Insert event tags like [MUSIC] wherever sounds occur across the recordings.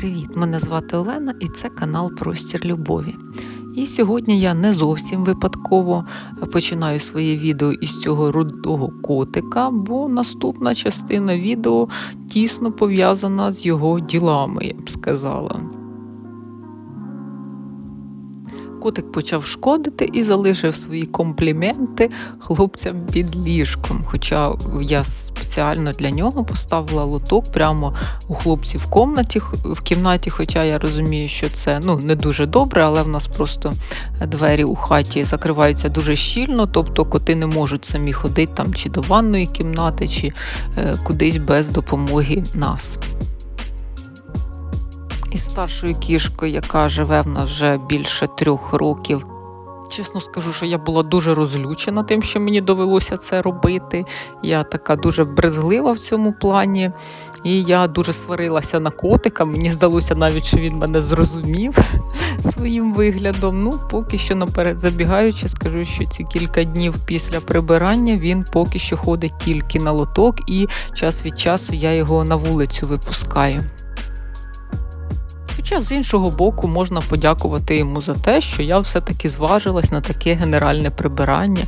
Привіт! Мене звати Олена і це канал Простір Любові. І сьогодні я не зовсім випадково починаю своє відео із цього рудого котика, бо наступна частина відео тісно пов'язана з його ділами, я б сказала. Котик почав шкодити і залишив свої компліменти хлопцям під ліжком. Хоча я спеціально для нього поставила лоток прямо у хлопців в в кімнаті, хоча я розумію, що це ну, не дуже добре, але в нас просто двері у хаті закриваються дуже щільно, тобто коти не можуть самі ходити там чи до ванної кімнати, чи е, кудись без допомоги нас із старшою кішкою, яка живе в нас вже більше трьох років. Чесно скажу, що я була дуже розлючена тим, що мені довелося це робити. Я така дуже брезглива в цьому плані, і я дуже сварилася на котика. Мені здалося навіть, що він мене зрозумів [LAUGHS] своїм виглядом. Ну, поки що наперед забігаючи, скажу, що ці кілька днів після прибирання він поки що ходить тільки на лоток, і час від часу я його на вулицю випускаю. Хоча з іншого боку можна подякувати йому за те, що я все-таки зважилась на таке генеральне прибирання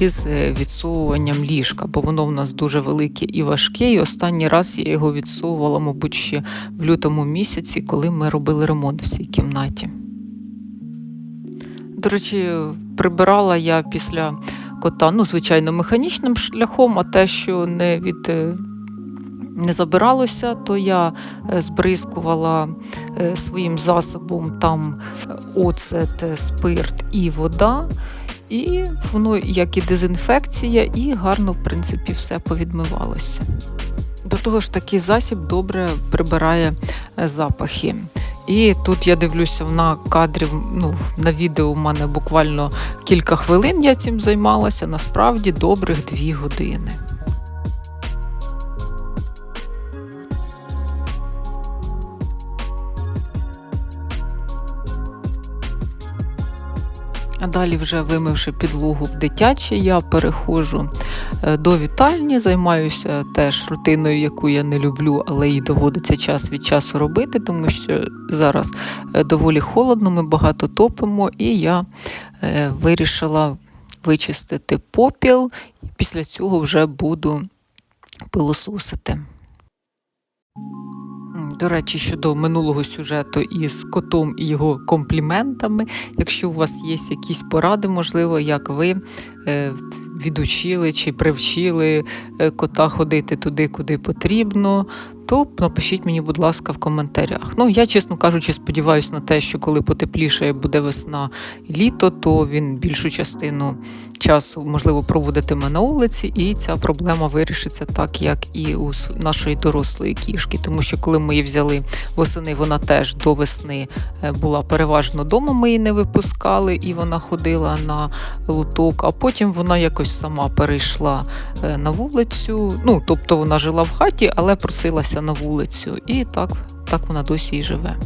із е, відсовуванням ліжка, бо воно в нас дуже велике і важке. І останній раз я його відсовувала, мабуть, ще в лютому місяці, коли ми робили ремонт в цій кімнаті. До речі, прибирала я після кота, ну, звичайно, механічним шляхом, а те, що не від е, не забиралося, то я е, збризкувала е, своїм засобом там е, оцет, спирт і вода. І воно як і дезінфекція, і гарно, в принципі, все повідмивалося. До того ж, такий засіб добре прибирає запахи. І тут я дивлюся на кадрі, ну, на відео в мене буквально кілька хвилин я цим займалася, насправді добрих дві години. Далі, вже вимивши підлогу в дитячі, я переходжу е, до вітальні, займаюся теж рутиною, яку я не люблю, але їй доводиться час від часу робити, тому що зараз е, доволі холодно, ми багато топимо, і я е, вирішила вичистити попіл, і після цього вже буду пилососити. До речі, щодо минулого сюжету із котом і його компліментами. Якщо у вас є якісь поради, можливо, як ви відучили чи привчили е, кота ходити туди, куди потрібно, то напишіть мені, будь ласка, в коментарях. Ну, я, чесно кажучи, сподіваюся на те, що коли потепліше буде весна літо, то він більшу частину часу, можливо, проводитиме на вулиці, і ця проблема вирішиться так, як і у нашої дорослої кішки. Тому що коли ми її взяли восени, вона теж до весни е, була переважно вдома, ми її не випускали, і вона ходила на луток, а потім вона якось сама перейшла е, на вулицю. Ну, тобто вона жила в хаті, але просилася на вулицю. І так, так вона досі і живе.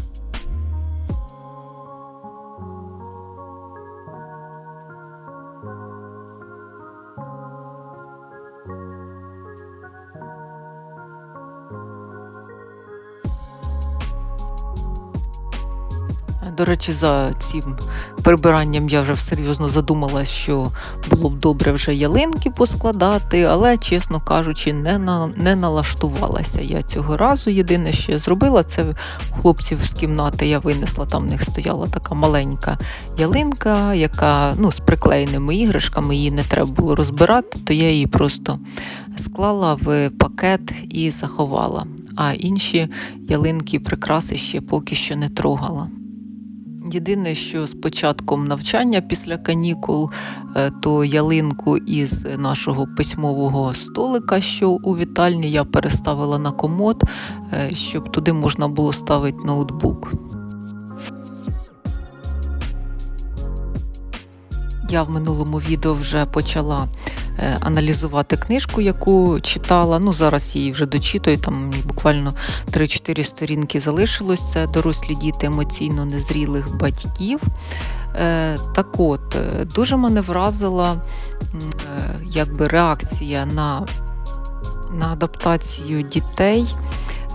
До речі, за цим прибиранням я вже серйозно задумалась, що було б добре вже ялинки поскладати, але, чесно кажучи, не на, не налаштувалася я цього разу. Єдине, що я зробила, це хлопців з кімнати я винесла, там в них стояла така маленька ялинка, яка ну, з приклеєними іграшками, її не треба було розбирати, то я її просто склала в пакет і заховала. А інші ялинки прикраси ще поки що не трогала. Єдине, що з початком навчання після канікул, е, то ялинку із нашого письмового столика, що у вітальні, я переставила на комод, е, щоб туди можна було ставити ноутбук. Я в минулому відео вже почала аналізувати книжку, яку читала. Ну, Зараз її вже дочитую, там буквально 3-4 сторінки залишилось. Це дорослі діти емоційно незрілих батьків. Е, так от, е, дуже мене вразила якби, реакція на, на адаптацію дітей.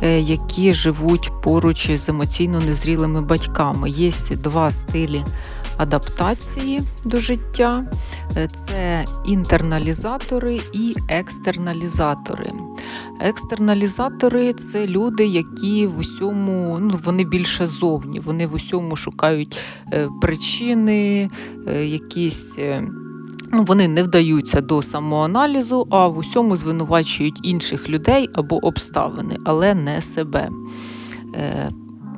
е, які живуть поруч з емоційно незрілими батьками. Є два стилі адаптації до життя: Е, це інтерналізатори і екстерналізатори. Екстерналізатори це люди, які в усьому ну, вони більше зовні, вони в усьому шукають е, причини, е, якісь. Ну, вони не вдаються до самоаналізу, а в усьому звинувачують інших людей або обставини, але не себе.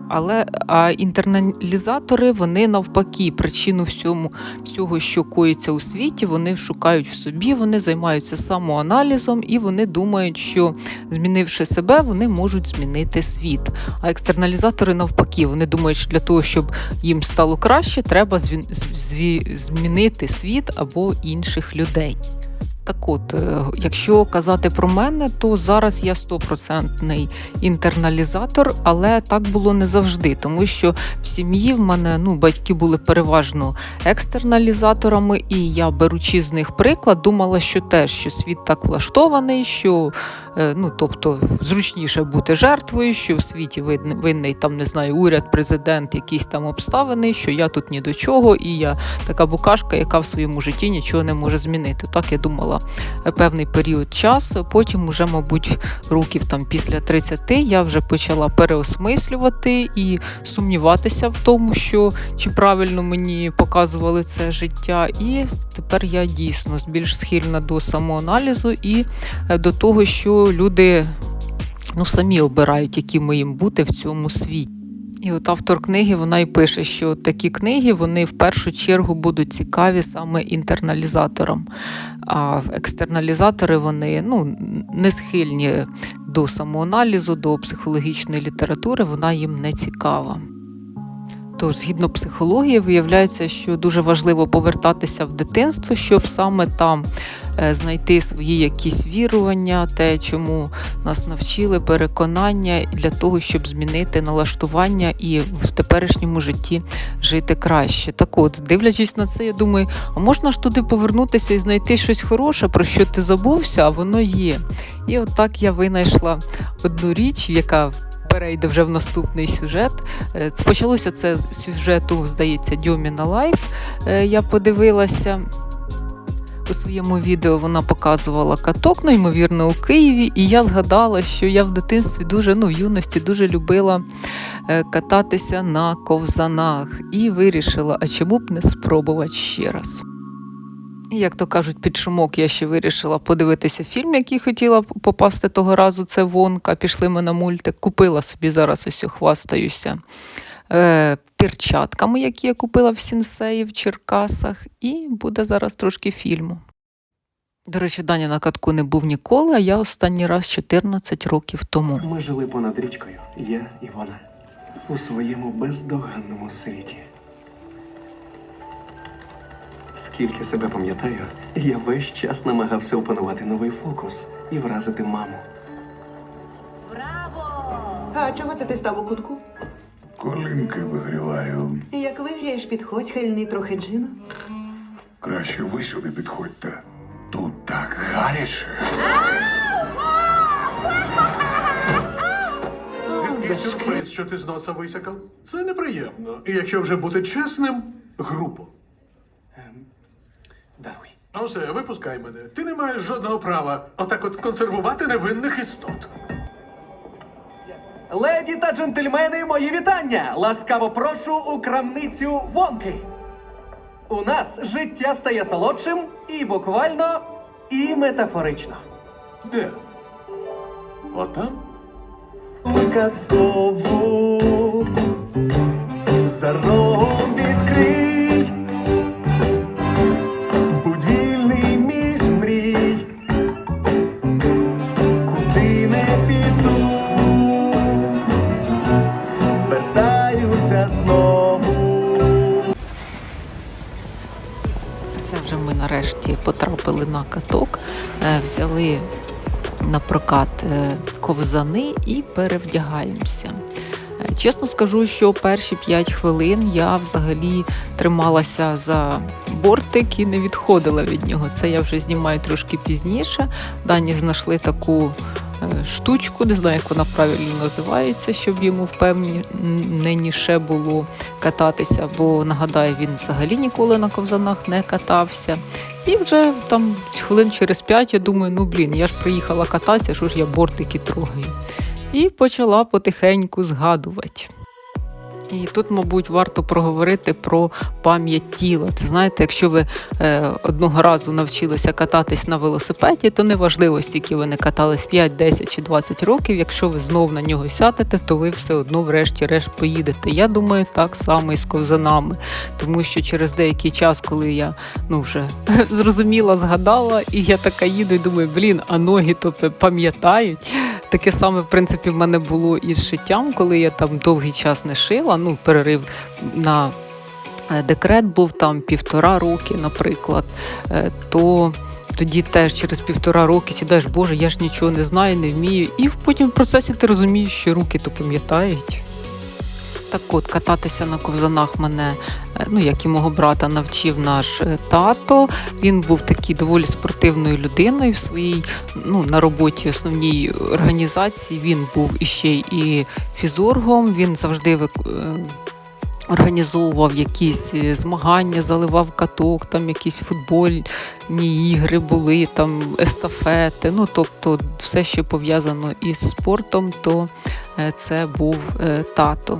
Але а інтерналізатори вони навпаки причину всьому всього, що коїться у світі, вони шукають в собі, вони займаються самоаналізом і вони думають, що змінивши себе, вони можуть змінити світ. А екстерналізатори навпаки, вони думають, що для того, щоб їм стало краще, треба зві- змінити світ або інших людей. Так от, е, якщо казати про мене, то зараз я стопроцентний інтерналізатор, але так було не завжди, тому що в сім'ї в мене ну, батьки були переважно екстерналізаторами, і я, беручи з них приклад, думала, що теж що світ так влаштований, що е, ну, тобто зручніше бути жертвою, що в світі винний, винний там, не знаю, уряд, президент, якісь там обставини, що я тут ні до чого, і я така букашка, яка в своєму житті нічого не може змінити. Так я думала е, певний період часу. Потім, уже, мабуть, років там після 30 я вже почала переосмислювати і сумніватися в тому, що чи правильно мені показували це життя. І тепер я дійсно більш схильна до самоаналізу і е, до того, що люди ну, самі обирають, якими їм бути в цьому світі. І от автор книги вона і пише, що такі книги вони в першу чергу будуть цікаві саме інтерналізаторам. А екстерналізатори вони ну, не схильні до самоаналізу, до психологічної літератури, вона їм не цікава. Тож, згідно психології, виявляється, що дуже важливо повертатися в дитинство, щоб саме там е, знайти свої якісь вірування, те, чому нас навчили, переконання для того, щоб змінити налаштування і в теперішньому житті жити краще. Так от, дивлячись на це, я думаю, а можна ж туди повернутися і знайти щось хороше, про що ти забувся, а воно є. І от я винайшла одну річ, яка перейде вже в наступний сюжет. Е, Почалося це з сюжету, здається, Дьоміна Лайф. Е, Я подивилася. У своєму відео вона показувала каток, ну, ймовірно, у Києві, і я згадала, що я в дитинстві дуже, ну, в юності дуже любила е, кататися на ковзанах і вирішила, а чому б не спробувати ще раз. Як то кажуть, під шумок я ще вирішила подивитися фільм, який хотіла попасти того разу. Це Вонка. Пішли ми на мультик. Купила собі зараз ось хвастаюся е, перчатками, які я купила в Сінсеї в Черкасах, і буде зараз трошки фільму. До речі, Даня на катку не був ніколи, а я останній раз 14 років тому. Ми жили понад річкою, я і вона, у своєму бездоганному світі. Скільки себе пам'ятаю, я весь час намагався опанувати новий фокус і вразити маму. Браво! А чого це ти став у кутку? Колінки вигріваю. Як вигрієш, підходь, хильний трохи джину. Краще ви сюди підходьте. Тут так гаряче. Який сюрприз, що ти з носа висякав? Це неприємно. І якщо вже бути чесним, грубо. Ем, даруй. Ну все, випускай мене. Ти не маєш жодного права отак от консервувати невинних істот. Леді та джентльмени, мої вітання! Ласкаво прошу у крамницю Вонки. У нас життя стає солодшим і буквально, і метафорично. Де? Отам? Казкову за на каток, е, взяли на прокат е, ковзани і перевдягаємося. Е, Чесно скажу, що перші 5 хвилин я взагалі трималася за бортик і не відходила від нього. Це я вже знімаю трошки пізніше. Дані знайшли таку штучку, не знаю, як вона правильно називається, щоб йому впевненіше було кататися, бо нагадаю, він взагалі ніколи на ковзанах не катався. І вже там хвилин через п'ять я думаю, ну блін, я ж приїхала кататися, що ж я бортики трогаю. І почала потихеньку згадувати. І тут, мабуть, варто проговорити про пам'ять тіла. Це знаєте, якщо ви е, одного разу навчилися кататись на велосипеді, то неважливо, стільки ви не катались 5, 10 чи 20 років. Якщо ви знов на нього сядете, то ви все одно, врешті-решт, поїдете. Я думаю, так само і з ковзанами. Тому що через деякий час, коли я ну вже [LAUGHS] зрозуміла, згадала, і я така їду і думаю, блін, а ноги то пам'ятають. Таке саме, в принципі, в мене було і з шиттям, коли я там довгий час не шила, ну, перерив на е, декрет був там півтора роки, наприклад, е, то. Тоді теж через півтора роки сідаєш, Боже, я ж нічого не знаю, не вмію. І потім в процесі ти розумієш, що руки то пам'ятають. Так от, кататися на ковзанах мене, е, ну як і мого брата, навчив наш е, тато. Він був такий доволі спортивною людиною в своїй ну, на роботі основній організації. Він був іще і фізоргом. Він завжди е, організовував якісь змагання, заливав каток, там якісь футбольні ігри були, там естафети. Ну тобто, все, що пов'язано із спортом, то це був тато.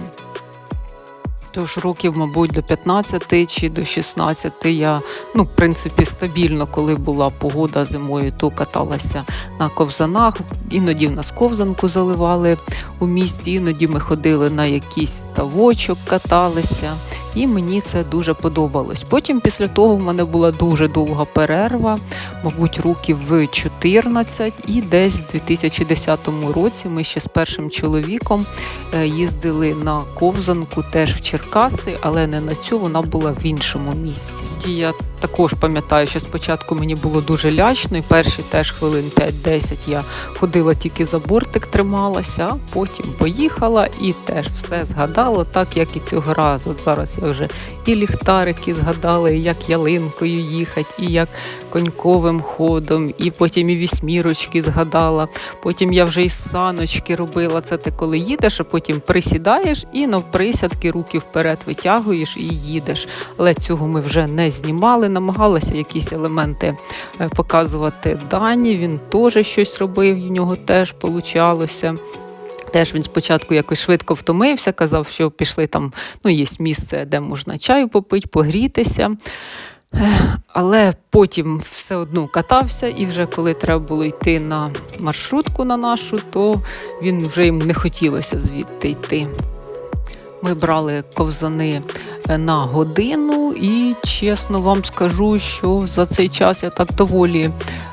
Тож років, мабуть, до 15 чи до 16 я, ну, в принципі, стабільно, коли була погода зимою, то каталася на ковзанах. Іноді в нас ковзанку заливали у місті, іноді ми ходили на якийсь ставочок, каталися. І мені це дуже подобалось. Потім, після того, в мене була дуже довга перерва, мабуть, років в 14, і десь в 2010 році ми ще з першим чоловіком е, їздили на ковзанку теж в Черкаси, але не на цю, вона була в іншому місці. Тоді я також пам'ятаю, що спочатку мені було дуже лячно, і перші теж хвилин 5-10 я ходила тільки за бортик, трималася, а потім поїхала і теж все згадала, так як і цього разу. От зараз я вже і ліхтарики згадала, і як ялинкою їхати, і як коньковим ходом, і потім і вісьмірочки згадала. Потім я вже і саночки робила. Це ти коли їдеш, а потім присідаєш і навприсядки руки вперед витягуєш і їдеш. Але цього ми вже не знімали, намагалася якісь елементи е, показувати Дані. Він теж щось робив, в нього теж получалося. Теж він спочатку якось швидко втомився, казав, що пішли там, ну, є місце, де можна чаю попити, погрітися. Але потім все одно катався, і вже коли треба було йти на маршрутку на нашу, то він вже йому не хотілося звідти йти. Ми брали ковзани е, на годину, і чесно вам скажу, що за цей час я так доволі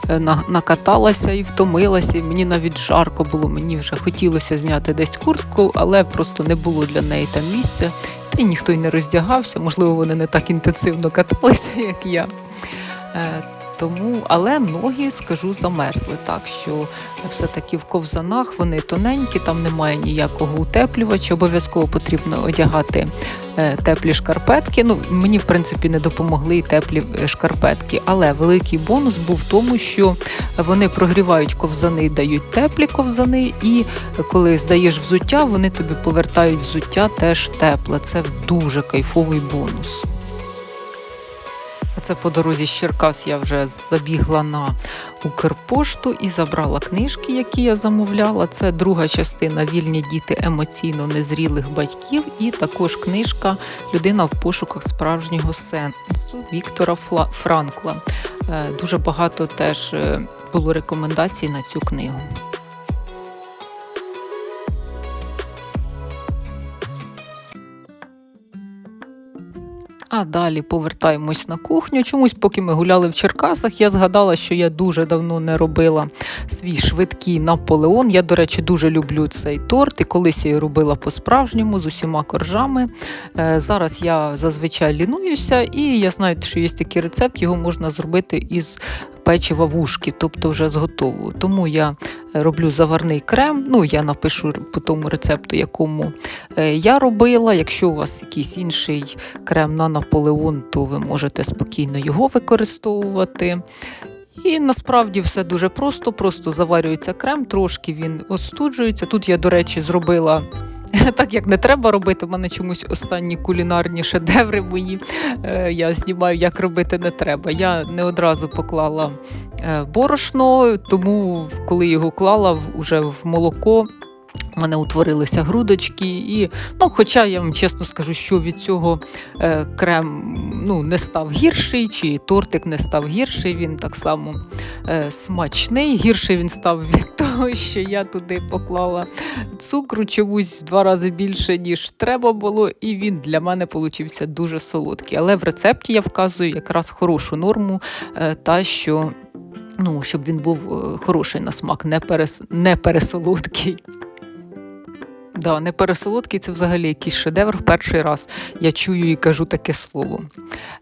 е, накаталася і втомилася. І мені навіть жарко було. Мені вже хотілося зняти десь куртку, але просто не було для неї там місця. Та й ніхто й не роздягався. Можливо, вони не так інтенсивно каталися, [LAUGHS] як я. Тому, але ноги, скажу, замерзли так, що все-таки в ковзанах вони тоненькі, там немає ніякого утеплювача. Обов'язково потрібно одягати е, теплі шкарпетки. Ну, мені, в принципі, не допомогли і теплі е, шкарпетки. Але великий бонус був в тому, що вони прогрівають ковзани, дають теплі ковзани, і коли здаєш взуття, вони тобі повертають взуття теж тепле. Це дуже кайфовий бонус. Це по дорозі з Черкас я вже забігла на Укрпошту і забрала книжки, які я замовляла. Це друга частина Вільні діти емоційно незрілих батьків, і також книжка Людина в пошуках справжнього сенсу Віктора Франкла. Е, Дуже багато теж е, було рекомендацій на цю книгу. А далі повертаємось на кухню. Чомусь, поки ми гуляли в Черкасах, я згадала, що я дуже давно не робила свій швидкий Наполеон. Я, до речі, дуже люблю цей торт. І колись я його робила по-справжньому з усіма коржами. Е, Зараз я зазвичай лінуюся, і я знаю, що є такий рецепт, його можна зробити із печива вушки, тобто вже з готового. Тому я роблю заварний крем. Ну, я напишу по тому рецепту, якому е, я робила. Якщо у вас якийсь інший крем на Наполеон, то ви можете спокійно його використовувати. І насправді все дуже просто, просто заварюється крем, трошки він остуджується. Тут я, до речі, зробила. [LAUGHS] Так як не треба робити, в мене чомусь останні кулінарні шедеври мої. е, Я знімаю, як робити не треба. Я не одразу поклала е, борошно, тому коли його клала в- уже в молоко, у мене утворилися грудочки, і ну, хоча я вам чесно скажу, що від цього е, крем ну, не став гірший, чи тортик не став гірший, він так само е, смачний. Гірший він став від того, що я туди поклала цукру чомусь в два рази більше, ніж треба було, і він для мене получився дуже солодкий. Але в рецепті я вказую якраз хорошу норму, е, та що. Ну, щоб він був е, хороший на смак, не, перес... не пересолодкий. Да, не пересолодкий це взагалі якийсь шедевр. В перший раз я чую і кажу таке слово.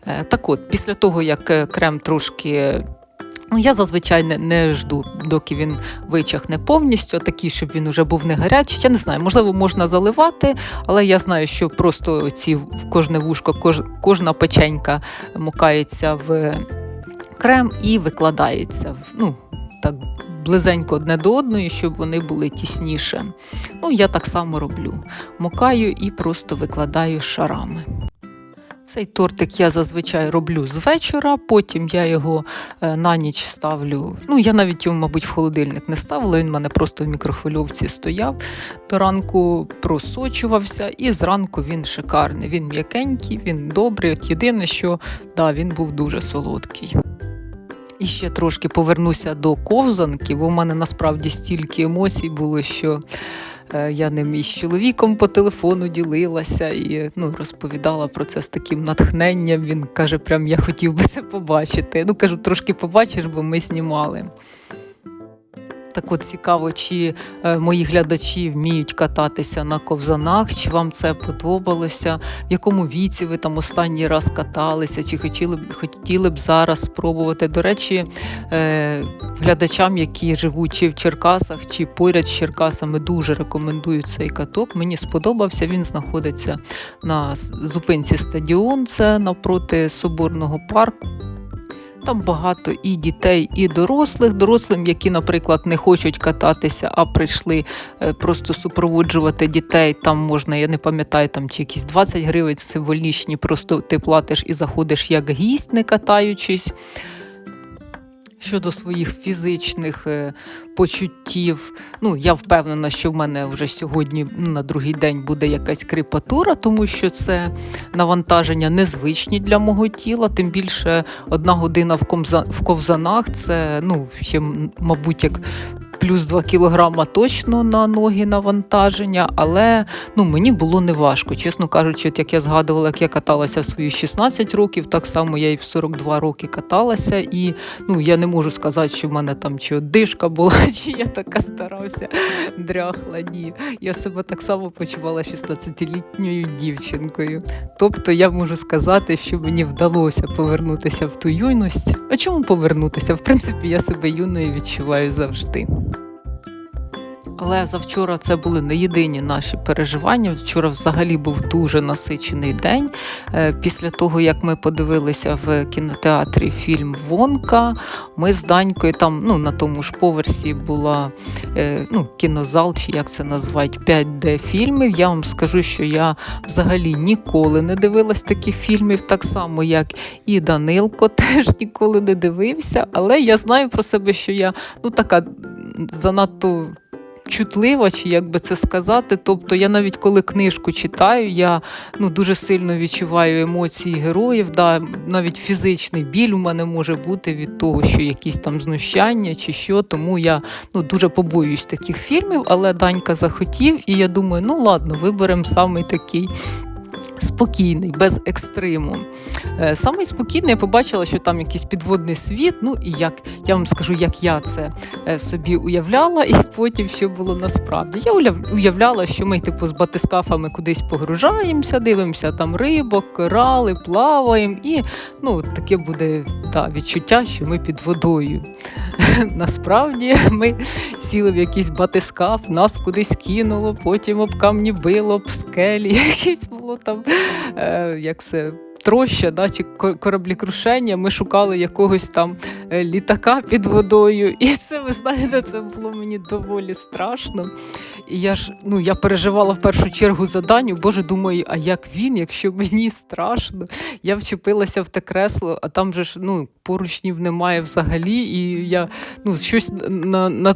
Е, так от, після того, як крем трошки. Ну, я зазвичай не, не жду, доки він вичахне повністю, такий, щоб він уже був не гарячий. Я не знаю, можливо, можна заливати, але я знаю, що просто ці кожне вушко, кож, кожна печенька мукається в крем і викладається ну, так близенько одне до одної, щоб вони були тісніше. Ну, я так само роблю. Мокаю і просто викладаю шарами. Цей тортик я зазвичай роблю з вечора, потім я його е, на ніч ставлю. Ну, я навіть його, мабуть, в холодильник не ставила, він в мене просто в мікрохвильовці стояв. До ранку просочувався, і зранку він шикарний. Він м'якенький, він добрий. От єдине, що да, він був дуже солодкий. І ще трошки повернуся до ковзанки, бо в мене насправді стільки емоцій було, що я ним із чоловіком по телефону ділилася і ну, розповідала про це з таким натхненням. Він каже, прям я хотів би це побачити. Ну кажу, трошки побачиш, бо ми знімали. Так от цікаво, чи е, мої глядачі вміють кататися на ковзанах, чи вам це подобалося, в якому віці ви там останній раз каталися, чи хотіли б хотіли б зараз спробувати. До речі, е, глядачам, які живуть чи в Черкасах, чи поряд з Черкасами, дуже рекомендую цей каток. Мені сподобався. Він знаходиться на зупинці стадіон, це навпроти Соборного парку. Там багато і дітей, і дорослих. Дорослим, які, наприклад, не хочуть кататися, а прийшли е, просто супроводжувати дітей. Там можна, я не пам'ятаю, там чи якісь 20 гривень символічні, просто ти платиш і заходиш як гість, не катаючись. Щодо своїх фізичних е, почуттів, ну я впевнена, що в мене вже сьогодні ну, на другий день буде якась кріпатура, тому що це навантаження незвичні для мого тіла. Тим більше одна година в, ковзанах це ну ще, мабуть, як. Плюс 2 кілограма точно на ноги навантаження, але ну мені було неважко. Чесно кажучи, от як я згадувала, як я каталася в свої 16 років, так само я і в 42 роки каталася, і ну я не можу сказати, що в мене там чи одишка була, [LAUGHS] чи я така старався дряхла. Ні, я себе так само почувала 16-літньою дівчинкою. Тобто я можу сказати, що мені вдалося повернутися в ту юність. А чому повернутися? В принципі, я себе юною відчуваю завжди. Але завчора це були не єдині наші переживання. Вчора взагалі був дуже насичений день. Е, Після того, як ми подивилися в кінотеатрі фільм Вонка, ми з Данькою там ну, на тому ж поверсі була е, ну, кінозал, чи як це назвати, 5D фільмів. Я вам скажу, що я взагалі ніколи не дивилась таких фільмів, так само, як і Данилко [LAUGHS] теж ніколи не дивився. Але я знаю про себе, що я ну, така занадто чутлива, чи як би це сказати. Тобто я навіть коли книжку читаю, я ну, дуже сильно відчуваю емоції героїв. Да, навіть фізичний біль у мене може бути від того, що якісь там знущання чи що. Тому я ну, дуже побоююсь таких фільмів, але Данька захотів, і я думаю, ну ладно, виберемо самий такий. Спокійний, без екстриму. Е, Самий спокійний, я побачила, що там якийсь підводний світ. Ну і як я вам скажу, як я це е, собі уявляла, [LAUGHS] і потім що було насправді. Я уявляла, що ми типу з батискафами кудись погружаємося, дивимося там рибок, корали, плаваємо, і ну таке буде та, відчуття, що ми під водою. [LAUGHS] Насправді [LAUGHS] ми сіли в якийсь батискаф, нас кудись кинуло, потім об камні било, об скелі, якесь було там, як це. троща, да, чи ко- кораблекрушення, ми шукали якогось там е, літака під водою. І це, ви знаєте, це було мені доволі страшно. І я ж ну, я переживала в першу чергу за Даню. Боже, думаю, а як він, якщо мені страшно? Я вчепилася в те кресло, а там же ж ну, поручнів немає взагалі, і я ну, щось на, на,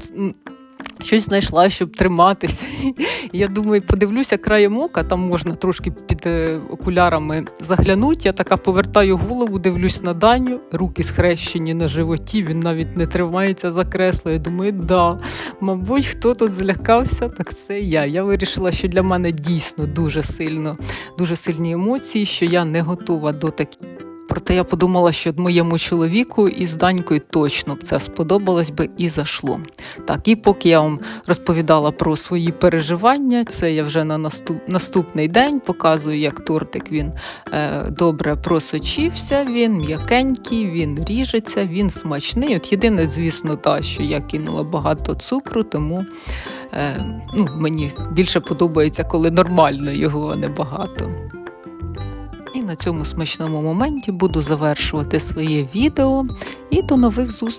щось знайшла, щоб триматися. [LAUGHS] Я думаю, подивлюся краєм ока, там можна трошки під е, окулярами заглянути. Я така повертаю голову, дивлюсь на Даню, руки схрещені на животі, він навіть не тримається за кресло. Я думаю, да, мабуть, хто тут злякався, так це я. Я вирішила, що для мене дійсно дуже сильно, дуже сильні емоції, що я не готова до таких. Проте я подумала, що моєму чоловіку із Данькою точно б це сподобалось би і зашло. Так, і поки я вам розповідала про свої переживання, це я вже на наступ, наступний день показую, як тортик він е, добре просочився, він м'якенький, він ріжеться, він смачний. От єдине, звісно, та, що я кинула багато цукру, тому е, ну, мені більше подобається, коли нормально його, а не багато. І на цьому смачному моменті буду завершувати своє відео. І до нових зустрічей!